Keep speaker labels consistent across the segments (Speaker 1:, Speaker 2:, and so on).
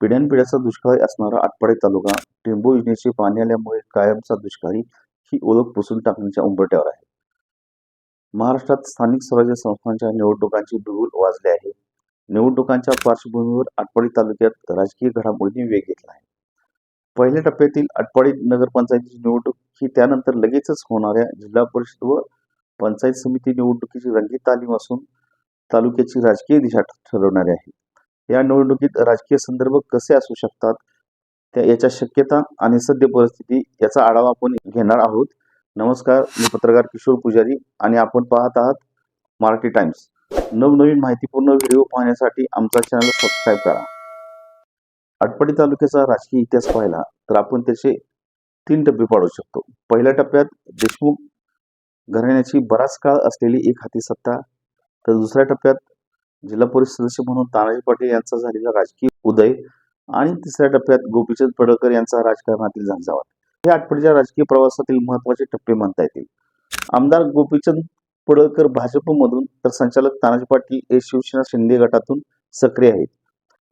Speaker 1: पिढ्यानपिढ्याचा दुष्काळी असणारा आटपाडी तालुका टिंबू योजनेची पाणी आल्यामुळे कायमचा दुष्काळी ही ओळख पुसून टाकण्याच्या उंबरट्यावर आहे. महाराष्ट्रात स्थानिक स्वराज्य संस्थांच्या निवडणुकांचे बिगुल वाजले आहे. निवडणुकांच्या पार्श्वभूमीवर आटपाडी तालुक्यात राजकीय घडामोडींनी वेग घेतला आहे. पहिल्या टप्प्यातील आटपाडी नगरपंचायतीची निवडणूक ही त्यानंतर लगेचच होणाऱ्या जिल्हा परिषद व पंचायत समिती निवडणुकीची रंगीत तालीम असून तालुक्याची राजकीय दिशा ठरवणारी आहे. या निवडणुकीत राजकीय संदर्भ कसे असू शकतात? त्या याच्या शक्यता आणि सद्य परिस्थिती याचा आढावा आपण घेणार आहोत. नमस्कार मी पत्रकार किशोर पुजारी आणि आपण पाहत आहात मराठी टाइम्स. नवनवीन माहितीपूर्ण व्हिडिओ पाहण्यासाठी आमचा चॅनल सबस्क्राईब करा. आटपाडी तालुक्याचा राजकीय इतिहास पाहिला तर आपण त्याचे तीन टप्पे पाडू शकतो. पहिल्या टप्प्यात देशमुख घराण्याची बराच काळ असलेली एक हाती सत्ता तर दुसऱ्या टप्प्यात जिल्हा परिषद सदस्य म्हणून तानाजी पाटील यांचा झालेला राजकीय उदय आणि तिसऱ्या टप्प्यात गोपीचंद पडळकर यांचा राजकारणातील झंझावात. हे आठवड्याच्या राजकीय प्रवासातील महत्त्वाचे टप्पे म्हणता येतील. आमदार गोपीचंद पडळकर भाजपमधून तर संचालक तानाजी पाटील हे शिवसेना शिंदे गटातून सक्रिय आहेत.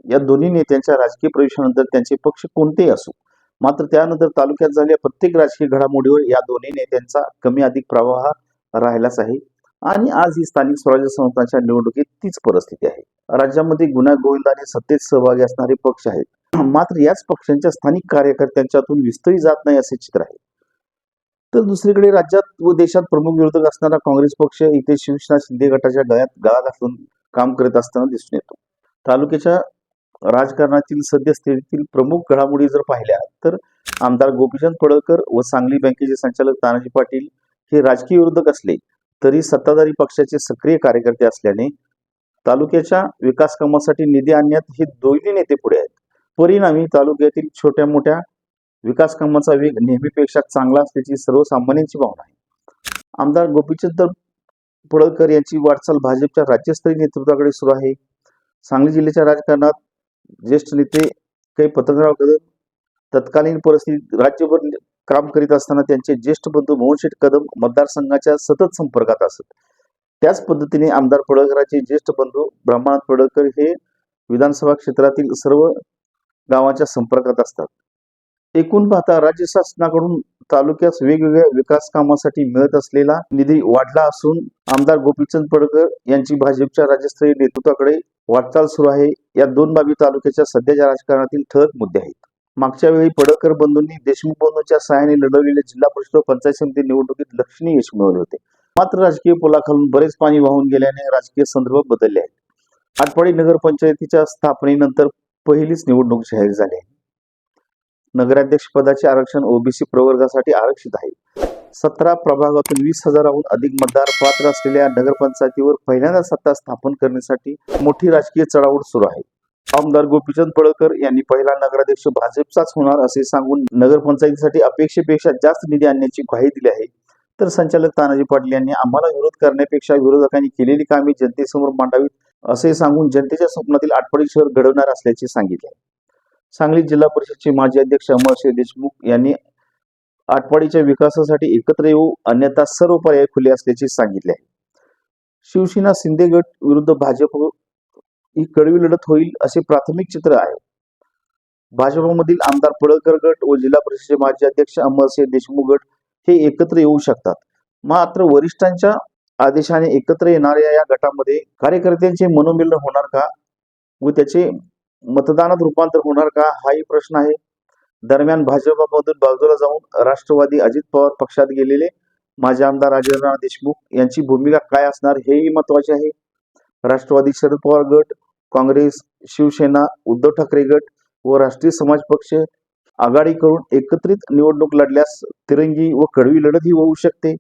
Speaker 1: या दोन्ही नेत्यांच्या राजकीय प्रवेशानंतर त्यांचे पक्ष कोणतेही असो मात्र त्यानंतर तालुक्यात झालेल्या प्रत्येक राजकीय घडामोडीवर या दोन्ही नेत्यांचा कमी अधिक प्रवाह हा राहिलाच आहे. आणि आज ही स्थानिक स्वराज्य संस्थांच्या निवडणुकीत तीच परिस्थिती आहे. राज्यामध्ये गुन्हा गोविंदाने सत्तेत सहभागी असणारे पक्ष आहेत. मात्र याच पक्षांच्या स्थानिक कार्यकर्त्यांच्यातून विस्तरी जात नाही असे चित्र आहे. तर दुसरीकडे राज्यात व देशात प्रमुख विरोधक असणारा काँग्रेस पक्ष इथे शिवसेना शिंदे गटाच्या गळ्यात गळा घालून काम करत असताना दिसून येतो. तालुक्याच्या राजकारणातील सद्यस्थितीतील प्रमुख घडामोडी जर पाहिल्या तर आमदार गोपीचंद पडळकर व सांगली बँकेचे संचालक तानाजी पाटील हे राजकीय विरोधक असले तरी सत्ताधारी पक्षाचे सक्रिय कार्यकर्ते असल्याने तालुक्याच्या विकास कामासाठी निधी आणण्यात हे दोन्ही नेते पुढे आहेत. परिणामी तालुक्यातील छोट्या मोठ्या विकास कामाचा वेग नेहमीपेक्षा चांगला असल्याची सर्वसामान्यांची भावना आहे. आमदार गोपीचंद पडळकर यांची वाटचाल भाजपच्या राज्यस्तरीय नेतृत्वाकडे सुरू आहे. सांगली जिल्ह्याच्या राजकारणात ज्येष्ठ नेते काही पत्रकार तत्कालीन परिस्थितीत राज्यभर काम करीत असताना त्यांचे ज्येष्ठ बंधू मोहनशेठ कदम मतदारसंघाच्या सतत संपर्कात असत. त्याच पद्धतीने आमदार पडळकरांचे ज्येष्ठ बंधू ब्रह्मनाथ पडळकर हे विधानसभा क्षेत्रातील सर्व गावांच्या संपर्कात असतात. एकूण पाहता राज्य शासनाकडून तालुक्यास वेगवेगळ्या विकास कामासाठी मिळत असलेला निधी वाढला असून आमदार गोपीचंद पडकर यांची भाजपच्या राज्यस्तरीय नेतृत्वाकडे वाटचाल सुरू आहे. या दोन बाबी तालुक्याच्या सध्याच्या राजकारणातील ठळक मुद्दे आहेत. मागच्या वेळी पडळकर बंधूंनी देशमुख बंधूंच्या सहाय्याने लढवलेल्या जिल्हा परिषद व पंचायत समिती निवडणुकीत लक्षणीय यश मिळवले होते. मात्र राजकीय पुलाखालून बरेच पाणी वाहून गेल्याने राजकीय संदर्भ बदलले आहेत. आटपाडी नगरपंचायतीच्या स्थापनेनंतर पहिलीच निवडणूक जाहीर झाली आहे. नगराध्यक्ष पदाचे आरक्षण ओबीसी प्रवर्गासाठी आरक्षित आहे. सतरा प्रभागातून वीस हजाराहून अधिक मतदार पात्र असलेल्या नगरपंचायतीवर पहिल्यांदा सत्ता स्थापन करण्यासाठी मोठी राजकीय चढाओढ सुरू आहे. आमदार गोपीचंद पडळकर यांनी पहिला नगराध्यक्ष भाजपचाच होणार असे सांगून नगरपंचायतीसाठी अपेक्षेपेक्षा जास्त निधी आणण्याची ग्वाही दिली आहे. तर संचालक तानाजी पाटील यांनी आम्हाला विरोध करण्यापेक्षा विरोधकांनी केलेली कामे जनतेसमोर मांडावीत असे सांगून जनतेच्या स्वप्नातील आटपाडी शहर घडवणार असल्याचे सांगितले. सांगली जिल्हा परिषदचे माजी अध्यक्ष अमरसिंह देशमुख यांनी आटपाडीच्या विकासासाठी एकत्र येऊ अन्यथा सर्व पर्याय खुले असल्याचे सांगितले आहे. शिवसेना शिंदे गट विरुद्ध भाजप ही कडवी लढत होईल असे प्राथमिक चित्र आहे. भाजपमधील आमदार पडळकर गट व जिल्हा परिषदेचे माजी अध्यक्ष अमरसिंह देशमुख गट हे एकत्र येऊ शकतात. मात्र वरिष्ठांच्या आदेशाने एकत्र येणाऱ्या या गटामध्ये कार्यकर्त्यांचे मनोमिलन होणार का व त्याचे मतदानात रूपांतर होणार का हाही प्रश्न आहे. दरम्यान भाजपमधून बाजूला जाऊन राष्ट्रवादी अजित पवार पक्षात गेलेले माजी आमदार राजेंद्र देशमुख यांची भूमिका काय असणार हेही महत्त्वाचे आहे. राष्ट्रवादी शरद पवार गट काँग्रेस शिवसेना उद्धव ठाकरे गट व राष्ट्रीय समाज पक्ष आघाडी करून एकत्रित निवडणूक लढल्यास तिरंगी व कडवी लढत ही होऊ शकते.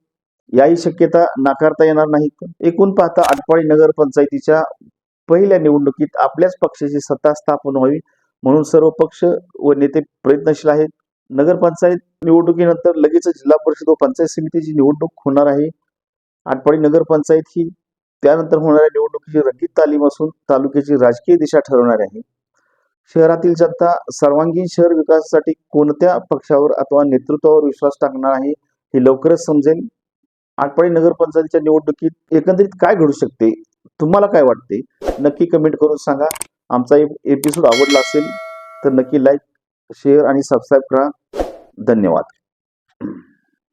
Speaker 1: याही शक्यता नाकारता येणार नाहीत एकूण पाहता आटपाडी नगर पंचायतीच्या पहिल्या निवडणुकीत आपल्याच पक्षाची सत्ता स्थापन व्हावी म्हणून सर्व पक्ष व नेते प्रयत्नशील आहेत. नगरपंचायत निवडणुकीनंतर लगेच जिल्हा परिषद व पंचायत समितीची निवडणूक होणार आहे. आटपाडी नगरपंचायत ही त्यानंतर होणाऱ्या निवडणुकीची रंगीत तालीम असून तालुक्याची राजकीय दिशा ठरवणार आहे. शहरातील जनता सर्वांगीण शहर विकासासाठी कोणत्या पक्षावर अथवा नेतृत्वावर विश्वास टाकणार आहे हे लवकरच समजेल. आटपाडी नगरपंचायतीच्या निवडणुकीत एकंदरीत काय घडू शकते तुम्हाला काय वाटते? नक्की कमेंट करून सांगा. आमचा एपिसोड आवडला असेल तर नक्की लाईक शेअर आणि सबस्क्राईब करा. धन्यवाद.